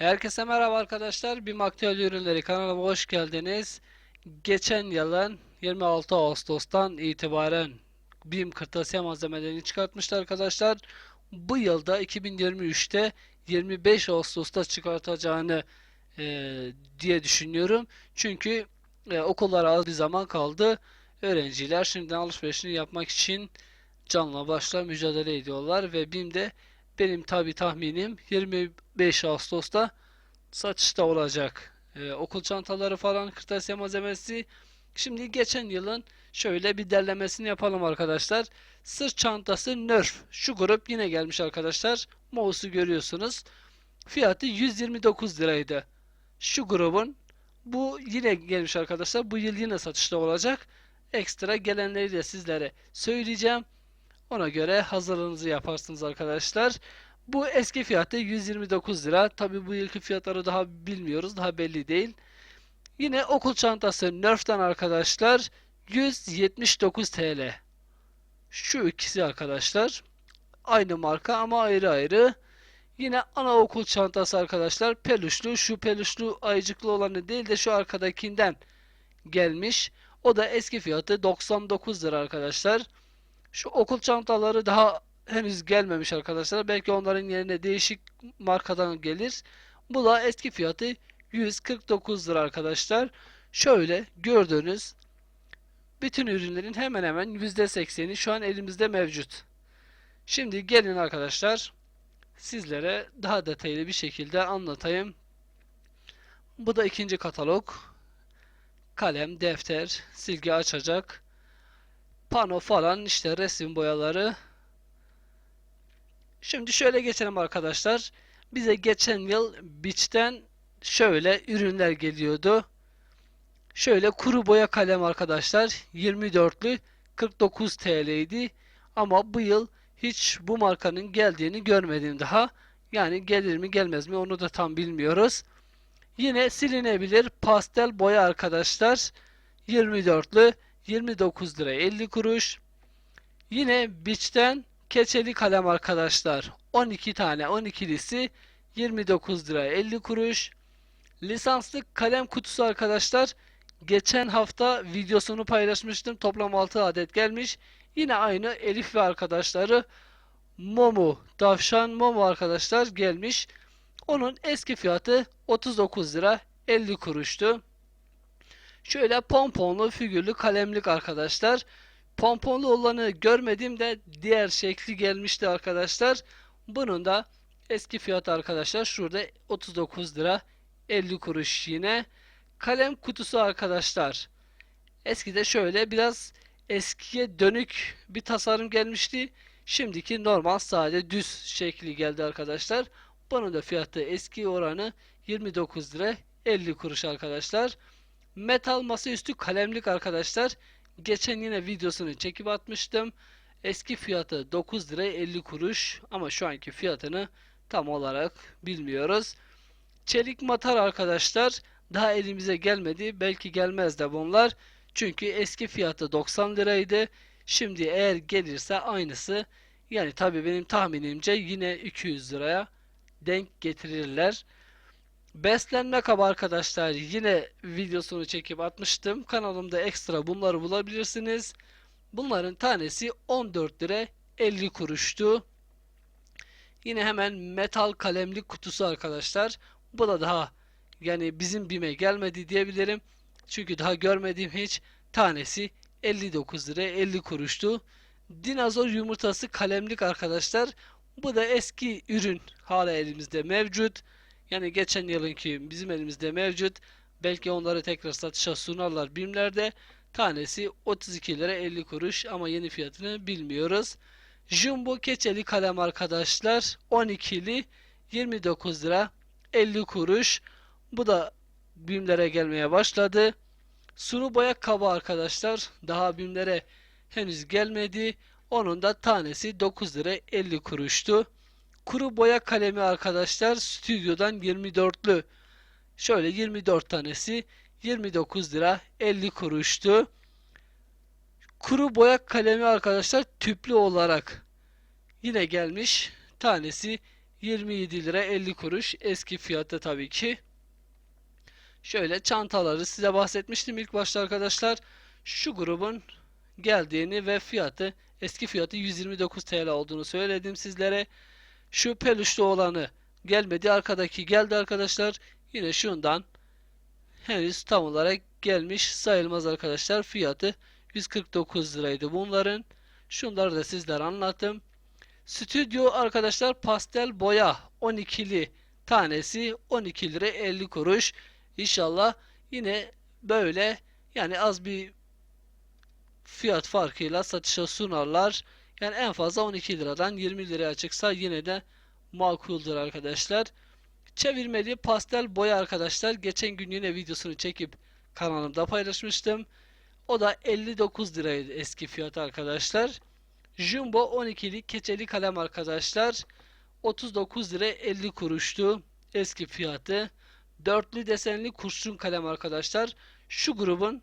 Herkese merhaba arkadaşlar. Bir Maktiyal Ürünleri kanalıma hoş geldiniz. Geçen yılın 26 Ağustos'tan itibaren BİM kırtasiye malzemelerini çıkartmıştı arkadaşlar. Bu yılda 2023'te 25 Ağustos'ta çıkartacağını e, diye düşünüyorum. Çünkü e, okullara az bir zaman kaldı. Öğrenciler şimdiden alışverişini yapmak için canla başla mücadele ediyorlar ve BİM'de benim tabi tahminim 25 Ağustos'ta satışta olacak. Ee, okul çantaları falan kırtasiye malzemesi. Şimdi geçen yılın şöyle bir derlemesini yapalım arkadaşlar. Sırt çantası Nerf. Şu grup yine gelmiş arkadaşlar. Mouse'u görüyorsunuz. Fiyatı 129 liraydı. Şu grubun bu yine gelmiş arkadaşlar. Bu yıl yine satışta olacak. Ekstra gelenleri de sizlere söyleyeceğim. Ona göre hazırlığınızı yaparsınız arkadaşlar. Bu eski fiyatı 129 lira. Tabi bu yılki fiyatları daha bilmiyoruz. Daha belli değil. Yine okul çantası Nerf'ten arkadaşlar 179 TL. Şu ikisi arkadaşlar. Aynı marka ama ayrı ayrı. Yine anaokul çantası arkadaşlar. Peluşlu. Şu peluşlu ayıcıklı olanı değil de şu arkadakinden gelmiş. O da eski fiyatı 99 lira arkadaşlar. Şu okul çantaları daha henüz gelmemiş arkadaşlar. Belki onların yerine değişik markadan gelir. Bu da eski fiyatı 149 lira arkadaşlar. Şöyle gördüğünüz bütün ürünlerin hemen hemen %80'i şu an elimizde mevcut. Şimdi gelin arkadaşlar sizlere daha detaylı bir şekilde anlatayım. Bu da ikinci katalog. Kalem, defter, silgi açacak pano falan işte resim boyaları. Şimdi şöyle geçelim arkadaşlar. Bize geçen yıl Beach'ten şöyle ürünler geliyordu. Şöyle kuru boya kalem arkadaşlar 24'lü 49 TL idi. Ama bu yıl hiç bu markanın geldiğini görmedim daha. Yani gelir mi gelmez mi onu da tam bilmiyoruz. Yine silinebilir pastel boya arkadaşlar 24'lü 29 lira 50 kuruş. Yine Biç'ten keçeli kalem arkadaşlar. 12 tane 12'lisi 29 lira 50 kuruş. Lisanslı kalem kutusu arkadaşlar. Geçen hafta videosunu paylaşmıştım. Toplam 6 adet gelmiş. Yine aynı Elif ve arkadaşları Momo, Davşan Momo arkadaşlar gelmiş. Onun eski fiyatı 39 lira 50 kuruştu. Şöyle pomponlu figürlü kalemlik arkadaşlar. Pomponlu olanı görmedim de diğer şekli gelmişti arkadaşlar. Bunun da eski fiyatı arkadaşlar şurada 39 lira 50 kuruş yine. Kalem kutusu arkadaşlar. Eskide şöyle biraz eskiye dönük bir tasarım gelmişti. Şimdiki normal sade düz şekli geldi arkadaşlar. Bunun da fiyatı eski oranı 29 lira 50 kuruş arkadaşlar. Metal masaüstü kalemlik arkadaşlar. Geçen yine videosunu çekip atmıştım. Eski fiyatı 9 lira 50 kuruş ama şu anki fiyatını tam olarak bilmiyoruz. Çelik matar arkadaşlar daha elimize gelmedi. Belki gelmez de bunlar. Çünkü eski fiyatı 90 liraydı. Şimdi eğer gelirse aynısı yani tabi benim tahminimce yine 200 liraya denk getirirler. Beslenme kabı arkadaşlar yine videosunu çekip atmıştım. Kanalımda ekstra bunları bulabilirsiniz. Bunların tanesi 14 lira 50 kuruştu. Yine hemen metal kalemlik kutusu arkadaşlar. Bu da daha yani bizim bime gelmedi diyebilirim. Çünkü daha görmediğim hiç tanesi 59 lira 50 kuruştu. Dinozor yumurtası kalemlik arkadaşlar. Bu da eski ürün hala elimizde mevcut. Yani geçen yılınki bizim elimizde mevcut. Belki onları tekrar satışa sunarlar BİM'lerde. Tanesi 32 lira 50 kuruş ama yeni fiyatını bilmiyoruz. Jumbo keçeli kalem arkadaşlar 12'li 29 lira 50 kuruş. Bu da BİM'lere gelmeye başladı. Sulu boya kabı arkadaşlar daha BİM'lere henüz gelmedi. Onun da tanesi 9 lira 50 kuruştu. Kuru boya kalemi arkadaşlar stüdyodan 24'lü. Şöyle 24 tanesi 29 lira 50 kuruştu. Kuru boya kalemi arkadaşlar tüplü olarak yine gelmiş. Tanesi 27 lira 50 kuruş eski fiyatı tabii ki. Şöyle çantaları size bahsetmiştim ilk başta arkadaşlar. Şu grubun geldiğini ve fiyatı eski fiyatı 129 TL olduğunu söyledim sizlere. Şu peluşlu olanı gelmedi. Arkadaki geldi arkadaşlar. Yine şundan henüz tam olarak gelmiş sayılmaz arkadaşlar. Fiyatı 149 liraydı bunların. Şunları da sizlere anlattım. Stüdyo arkadaşlar pastel boya 12'li tanesi 12 lira 50 kuruş. İnşallah yine böyle yani az bir fiyat farkıyla satışa sunarlar. Yani en fazla 12 liradan 20 liraya çıksa yine de makuldür arkadaşlar. Çevirmeli pastel boya arkadaşlar. Geçen gün yine videosunu çekip kanalımda paylaşmıştım. O da 59 liraydı eski fiyat arkadaşlar. Jumbo 12'li keçeli kalem arkadaşlar. 39 lira 50 kuruştu eski fiyatı. Dörtlü desenli kurşun kalem arkadaşlar. Şu grubun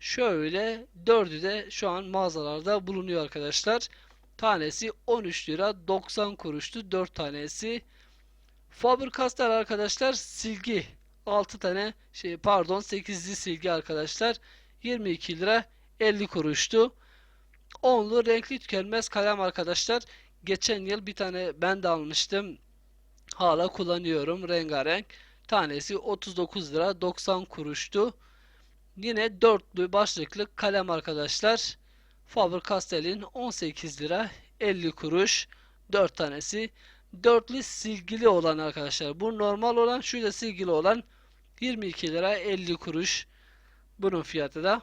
şöyle dördü de şu an mağazalarda bulunuyor arkadaşlar. Tanesi 13 lira 90 kuruştu 4 tanesi. Faber-Castell arkadaşlar silgi 6 tane şey pardon 8'li silgi arkadaşlar 22 lira 50 kuruştu. Onlu renkli tükenmez kalem arkadaşlar. Geçen yıl bir tane ben de almıştım. Hala kullanıyorum rengarenk. Tanesi 39 lira 90 kuruştu. Yine dörtlü başlıklı kalem arkadaşlar. Faber-Castell'in 18 lira 50 kuruş. 4 tanesi. Dörtlü silgili olan arkadaşlar. Bu normal olan şu da silgili olan 22 lira 50 kuruş. Bunun fiyatı da.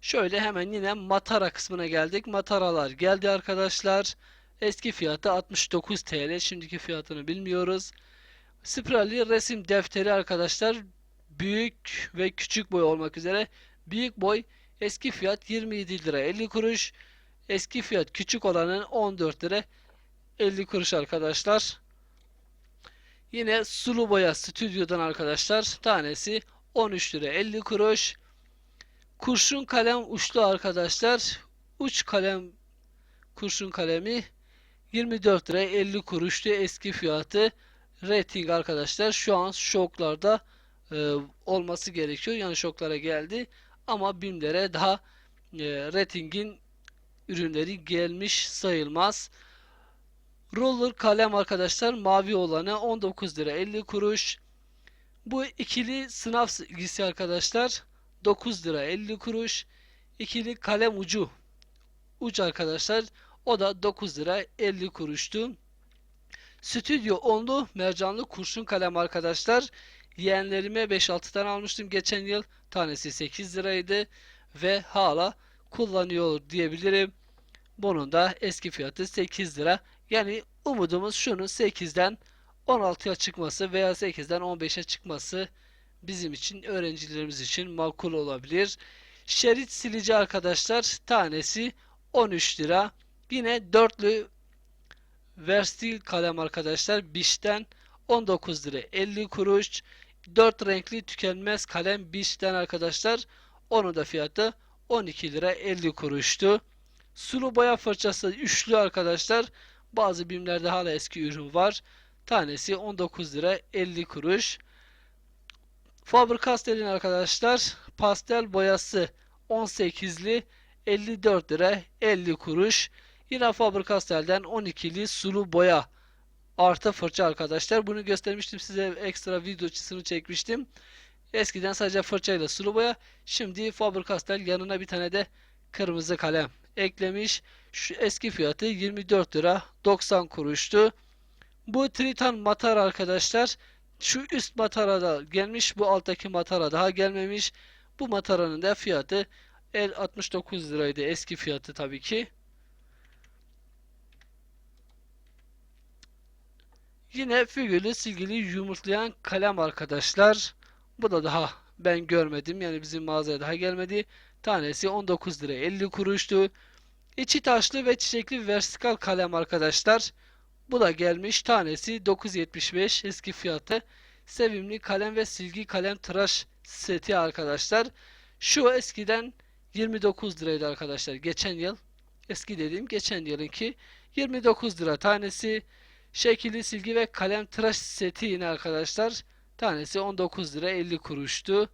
Şöyle hemen yine matara kısmına geldik. Mataralar geldi arkadaşlar. Eski fiyatı 69 TL. Şimdiki fiyatını bilmiyoruz. Spiralli resim defteri arkadaşlar. Büyük ve küçük boy olmak üzere. Büyük boy eski fiyat 27 lira 50 kuruş. Eski fiyat küçük olanın 14 lira 50 kuruş arkadaşlar. Yine sulu boya stüdyodan arkadaşlar. Tanesi 13 lira 50 kuruş. Kurşun kalem uçlu arkadaşlar. Uç kalem kurşun kalemi 24 lira 50 kuruştu eski fiyatı. Rating arkadaşlar şu an şoklarda e, olması gerekiyor. Yani şoklara geldi. Ama BİM'lere daha e, ratingin ürünleri gelmiş sayılmaz. Roller kalem arkadaşlar mavi olanı 19 lira 50 kuruş. Bu ikili sınav silgisi arkadaşlar 9 lira 50 kuruş. İkili kalem ucu uç arkadaşlar o da 9 lira 50 kuruştu. Stüdyo onlu mercanlı kurşun kalem arkadaşlar. Yeğenlerime 5-6 tane almıştım geçen yıl. Tanesi 8 liraydı ve hala kullanıyor diyebilirim. Bunun da eski fiyatı 8 lira. Yani umudumuz şunun 8'den 16'ya çıkması veya 8'den 15'e çıkması bizim için öğrencilerimiz için makul olabilir. Şerit silici arkadaşlar tanesi 13 lira. Yine dörtlü Verstil kalem arkadaşlar Biş'ten 19 lira 50 kuruş. 4 renkli tükenmez kalem Biş'ten arkadaşlar. Onun da fiyatı 12 lira 50 kuruştu. Sulu boya fırçası üçlü arkadaşlar. Bazı bimlerde hala eski ürün var. Tanesi 19 lira 50 kuruş. Faber-Castell'in arkadaşlar pastel boyası 18'li 54 lira 50 kuruş. Yine Faber-Castell'den 12'li sulu boya artı fırça arkadaşlar. Bunu göstermiştim size ekstra videosunu çekmiştim. Eskiden sadece fırçayla sulu boya. Şimdi Faber-Castell yanına bir tane de kırmızı kalem eklemiş. Şu eski fiyatı 24 lira 90 kuruştu. Bu Triton matar arkadaşlar. Şu üst matarada gelmiş. Bu alttaki matara daha gelmemiş. Bu mataranın da fiyatı el 69 liraydı. Eski fiyatı tabii ki. Yine figürlü silgili yumurtlayan kalem arkadaşlar. Bu da daha ben görmedim. Yani bizim mağazaya daha gelmedi. Tanesi 19 lira 50 kuruştu. İçi taşlı ve çiçekli vertikal kalem arkadaşlar. Bu da gelmiş. Tanesi 9.75 eski fiyatı. Sevimli kalem ve silgi kalem tıraş seti arkadaşlar. Şu eskiden 29 liraydı arkadaşlar. Geçen yıl. Eski dediğim geçen yılınki 29 lira tanesi. Şekilli silgi ve kalem tıraş seti yine arkadaşlar. Tanesi 19 lira 50 kuruştu.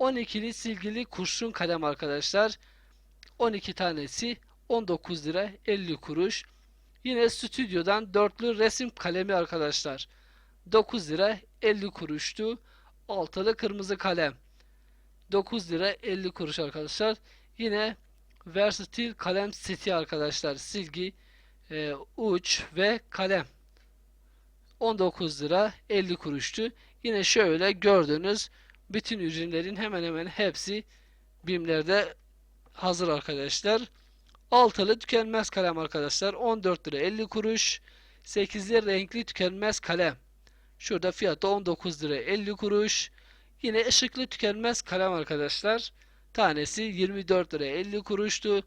12'li silgili kurşun kalem arkadaşlar. 12 tanesi 19 lira 50 kuruş. Yine stüdyodan dörtlü resim kalemi arkadaşlar. 9 lira 50 kuruştu. Altılı kırmızı kalem. 9 lira 50 kuruş arkadaşlar. Yine Versatile kalem seti arkadaşlar. Silgi, e, uç ve kalem. 19 lira 50 kuruştu. Yine şöyle gördüğünüz bütün ürünlerin hemen hemen hepsi BİM'lerde hazır arkadaşlar. Altılı tükenmez kalem arkadaşlar. 14 lira 50 kuruş. 8'li renkli tükenmez kalem. Şurada fiyatı 19 lira 50 kuruş. Yine ışıklı tükenmez kalem arkadaşlar. Tanesi 24 lira 50 kuruştu.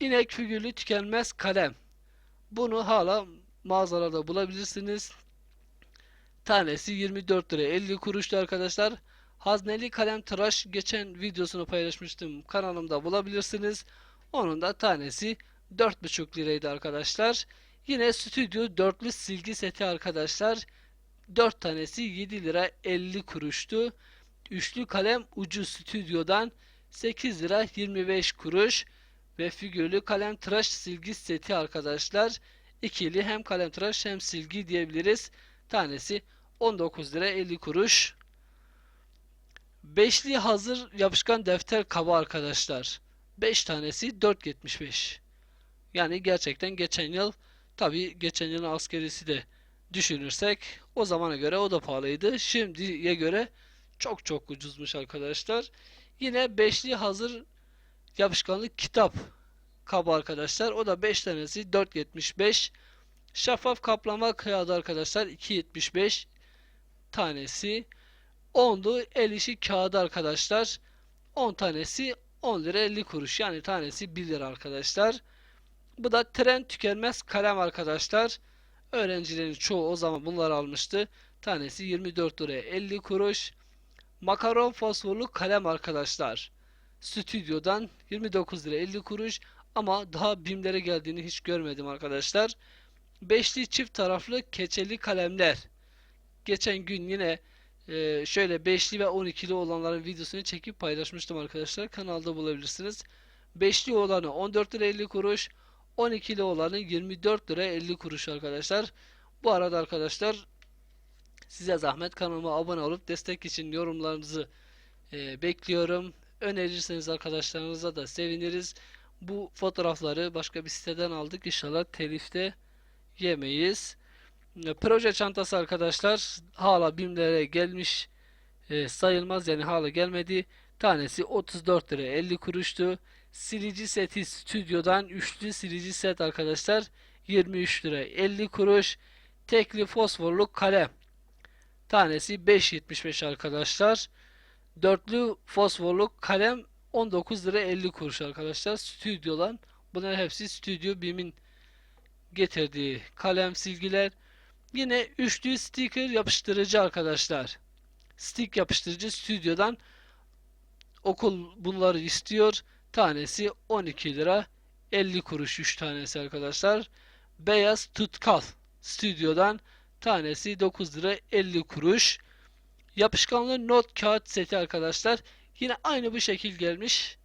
İnek figürlü tükenmez kalem. Bunu hala mağazalarda bulabilirsiniz. Tanesi 24 lira 50 kuruştu arkadaşlar. Hazneli kalem tıraş geçen videosunu paylaşmıştım. Kanalımda bulabilirsiniz. Onun da tanesi 4,5 liraydı arkadaşlar. Yine stüdyo dörtlü silgi seti arkadaşlar. 4 tanesi 7 lira 50 kuruştu. Üçlü kalem ucu stüdyodan 8 lira 25 kuruş ve figürlü kalem tıraş silgi seti arkadaşlar. İkili hem kalem tıraş hem silgi diyebiliriz. Tanesi 19 lira 50 kuruş. Beşli hazır yapışkan defter kabı arkadaşlar. 5 tanesi 4.75. Yani gerçekten geçen yıl tabi geçen yılın askerisi de düşünürsek o zamana göre o da pahalıydı. Şimdiye göre çok çok ucuzmuş arkadaşlar. Yine beşli hazır yapışkanlık kitap kabı arkadaşlar. O da 5 tanesi 4.75. Şeffaf kaplama kağıdı arkadaşlar 2.75 tanesi. 10'lu el işi kağıdı arkadaşlar. 10 tanesi 10 lira 50 kuruş. Yani tanesi 1 lira arkadaşlar. Bu da tren tükenmez kalem arkadaşlar. Öğrencilerin çoğu o zaman bunlar almıştı. Tanesi 24 liraya 50 kuruş. Makaron fosforlu kalem arkadaşlar. Stüdyodan 29 lira 50 kuruş ama daha BİM'lere geldiğini hiç görmedim arkadaşlar. Beşli çift taraflı keçeli kalemler. Geçen gün yine e, şöyle beşli ve 12'li olanların videosunu çekip paylaşmıştım arkadaşlar. Kanalda bulabilirsiniz. Beşli olanı 14 lira 50 kuruş. 12'li olanı 24 lira 50 kuruş arkadaşlar. Bu arada arkadaşlar size zahmet kanalıma abone olup destek için yorumlarınızı e, bekliyorum. Önerirseniz arkadaşlarınıza da seviniriz. Bu fotoğrafları başka bir siteden aldık. İnşallah telifte yemeyiz. E, proje çantası arkadaşlar hala BİM'lere gelmiş e, sayılmaz yani hala gelmedi. Tanesi 34 lira 50 kuruştu. Silici seti stüdyodan üçlü silici set arkadaşlar 23 lira 50 kuruş. Tekli fosforlu kalem tanesi 5.75 arkadaşlar. Dörtlü fosforlu kalem 19 lira 50 kuruş arkadaşlar. Stüdyodan bunların hepsi Stüdyo BİM'in getirdiği kalem silgiler. Yine üçlü sticker yapıştırıcı arkadaşlar. Stick yapıştırıcı stüdyodan okul bunları istiyor. Tanesi 12 lira 50 kuruş 3 tanesi arkadaşlar. Beyaz tutkal stüdyodan tanesi 9 lira 50 kuruş. Yapışkanlı not kağıt seti arkadaşlar. Yine aynı bu şekil gelmiş.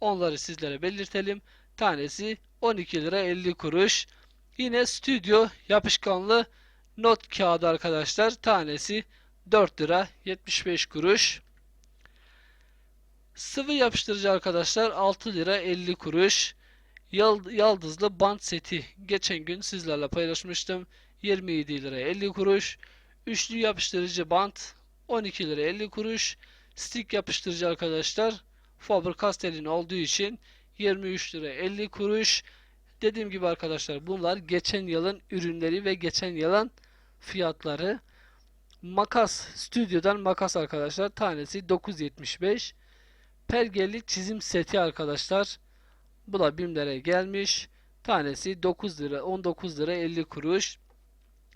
Onları sizlere belirtelim. Tanesi 12 lira 50 kuruş. Yine stüdyo yapışkanlı not kağıdı arkadaşlar. Tanesi 4 lira 75 kuruş. Sıvı yapıştırıcı arkadaşlar 6 lira 50 kuruş. Yaldızlı bant seti geçen gün sizlerle paylaşmıştım. 27 lira 50 kuruş. Üçlü yapıştırıcı bant 12 lira 50 kuruş. Stick yapıştırıcı arkadaşlar Faber-Castell'in olduğu için 23 lira 50 kuruş. Dediğim gibi arkadaşlar bunlar geçen yılın ürünleri ve geçen yılın fiyatları. Makas stüdyodan makas arkadaşlar tanesi 9.75. Pergeli çizim seti arkadaşlar. Bu da BİM'lere gelmiş. Tanesi 9 lira 19 lira 50 kuruş.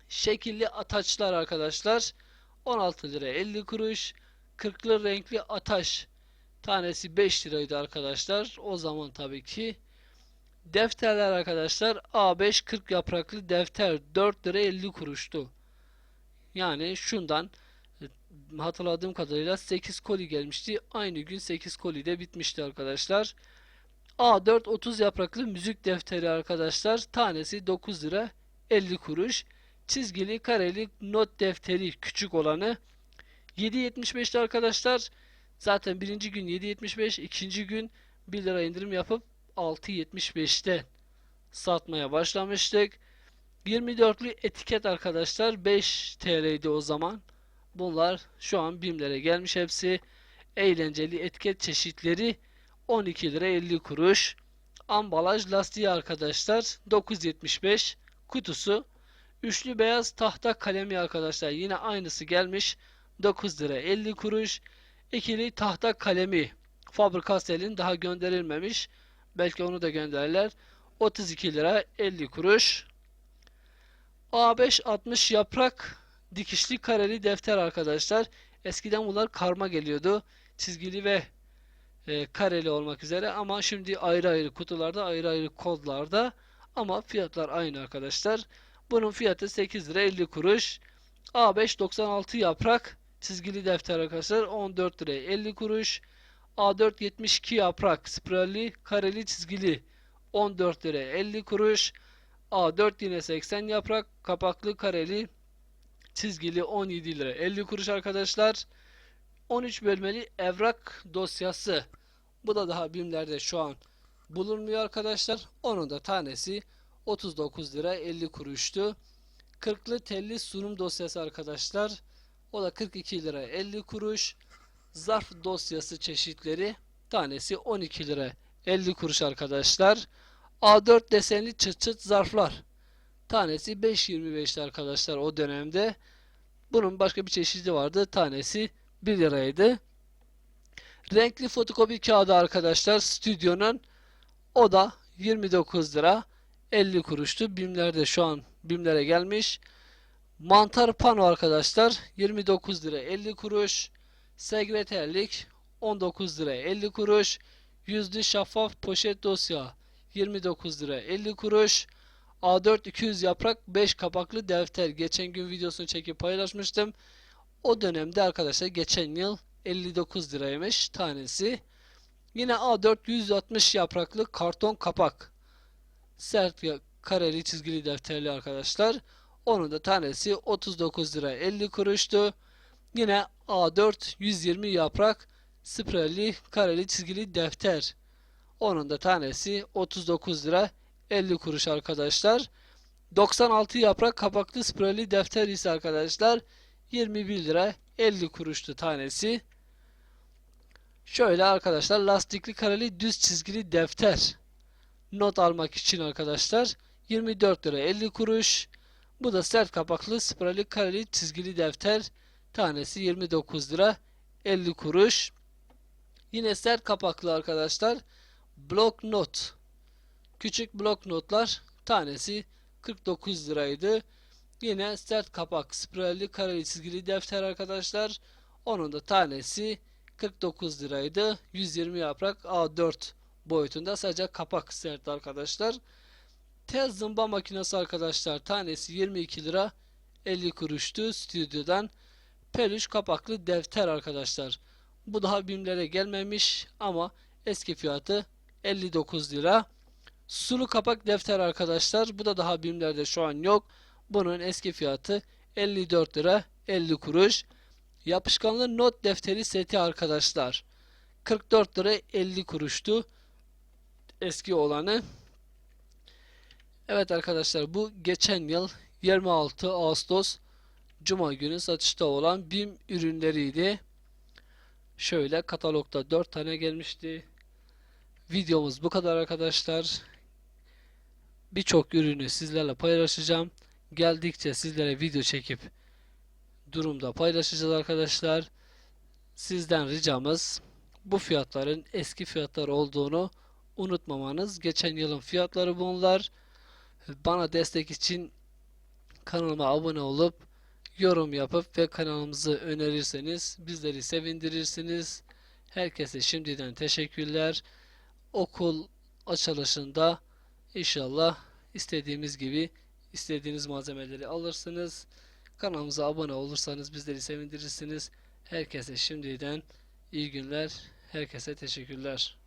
Şekilli ataçlar arkadaşlar 16 lira 50 kuruş. Kırklı renkli ataş tanesi 5 liraydı arkadaşlar. O zaman tabii ki Defterler arkadaşlar A5 40 yapraklı defter 4 lira 50 kuruştu. Yani şundan e, hatırladığım kadarıyla 8 koli gelmişti. Aynı gün 8 koli de bitmişti arkadaşlar. A4 30 yapraklı müzik defteri arkadaşlar. Tanesi 9 lira 50 kuruş. Çizgili kareli not defteri küçük olanı 7.75'ti arkadaşlar. Zaten birinci gün 7.75, ikinci gün 1 lira indirim yapıp 6.75'te satmaya başlamıştık. 24'lü etiket arkadaşlar 5 TL'ydi o zaman. Bunlar şu an BİM'lere gelmiş hepsi. Eğlenceli etiket çeşitleri 12 lira 50 kuruş. Ambalaj lastiği arkadaşlar 9.75 kutusu. Üçlü beyaz tahta kalemi arkadaşlar yine aynısı gelmiş 9 lira 50 kuruş. İkili tahta kalemi Faber-Castell'in daha gönderilmemiş. Belki onu da gönderirler. 32 lira 50 kuruş. A5 60 yaprak dikişli kareli defter arkadaşlar. Eskiden bunlar karma geliyordu. Çizgili ve e, kareli olmak üzere ama şimdi ayrı ayrı kutularda ayrı ayrı kodlarda ama fiyatlar aynı arkadaşlar. Bunun fiyatı 8 lira 50 kuruş. A5 96 yaprak çizgili defter arkadaşlar 14 lira 50 kuruş. A4 72 yaprak spiralli kareli çizgili 14 lira 50 kuruş. A4 yine 80 yaprak kapaklı kareli çizgili 17 lira 50 kuruş arkadaşlar. 13 bölmeli evrak dosyası. Bu da daha BİM'lerde şu an bulunmuyor arkadaşlar. Onun da tanesi 39 lira 50 kuruştu. 40'lı telli sunum dosyası arkadaşlar. O da 42 lira 50 kuruş. Zarf dosyası çeşitleri tanesi 12 lira 50 kuruş arkadaşlar. A4 desenli çıt çıt zarflar. Tanesi 5.25'ti arkadaşlar o dönemde. Bunun başka bir çeşidi vardı. Tanesi 1 liraydı. Renkli fotokopi kağıdı arkadaşlar stüdyonun o da 29 lira 50 kuruştu. Bimlerde şu an bimlere gelmiş. Mantar pano arkadaşlar 29 lira 50 kuruş. Sekreterlik 19 lira 50 kuruş. Yüzlü şeffaf poşet dosya 29 lira 50 kuruş. A4 200 yaprak 5 kapaklı defter. Geçen gün videosunu çekip paylaşmıştım. O dönemde arkadaşlar geçen yıl 59 liraymış tanesi. Yine A4 160 yapraklı karton kapak. Sert kareli çizgili defterli arkadaşlar. Onun da tanesi 39 lira 50 kuruştu. Yine A4 120 yaprak sprayli kareli çizgili defter. Onun da tanesi 39 lira 50 kuruş arkadaşlar. 96 yaprak kapaklı sprayli defter ise arkadaşlar 21 lira 50 kuruştu tanesi. Şöyle arkadaşlar lastikli kareli düz çizgili defter. Not almak için arkadaşlar 24 lira 50 kuruş. Bu da sert kapaklı sprayli kareli çizgili defter. Tanesi 29 lira 50 kuruş. Yine sert kapaklı arkadaşlar. Block not. Küçük blok notlar tanesi 49 liraydı. Yine sert kapak sprayli kareli çizgili defter arkadaşlar. Onun da tanesi 49 liraydı. 120 yaprak A4 boyutunda sadece kapak sert arkadaşlar. Tez zımba makinesi arkadaşlar tanesi 22 lira 50 kuruştu stüdyodan. Peluş kapaklı defter arkadaşlar. Bu daha BİM'lere gelmemiş ama eski fiyatı 59 lira. Sulu kapak defter arkadaşlar. Bu da daha BİM'lerde şu an yok. Bunun eski fiyatı 54 lira 50 kuruş. Yapışkanlı not defteri seti arkadaşlar. 44 lira 50 kuruştu. Eski olanı. Evet arkadaşlar bu geçen yıl 26 Ağustos Cuma günü satışta olan BİM ürünleriydi. Şöyle katalogda 4 tane gelmişti. Videomuz bu kadar arkadaşlar. Birçok ürünü sizlerle paylaşacağım. Geldikçe sizlere video çekip durumda paylaşacağız arkadaşlar. Sizden ricamız bu fiyatların eski fiyatlar olduğunu unutmamanız. Geçen yılın fiyatları bunlar. Bana destek için kanalıma abone olup yorum yapıp ve kanalımızı önerirseniz bizleri sevindirirsiniz. Herkese şimdiden teşekkürler. Okul açılışında İnşallah istediğimiz gibi istediğiniz malzemeleri alırsınız. Kanalımıza abone olursanız bizleri sevindirirsiniz. Herkese şimdiden iyi günler. Herkese teşekkürler.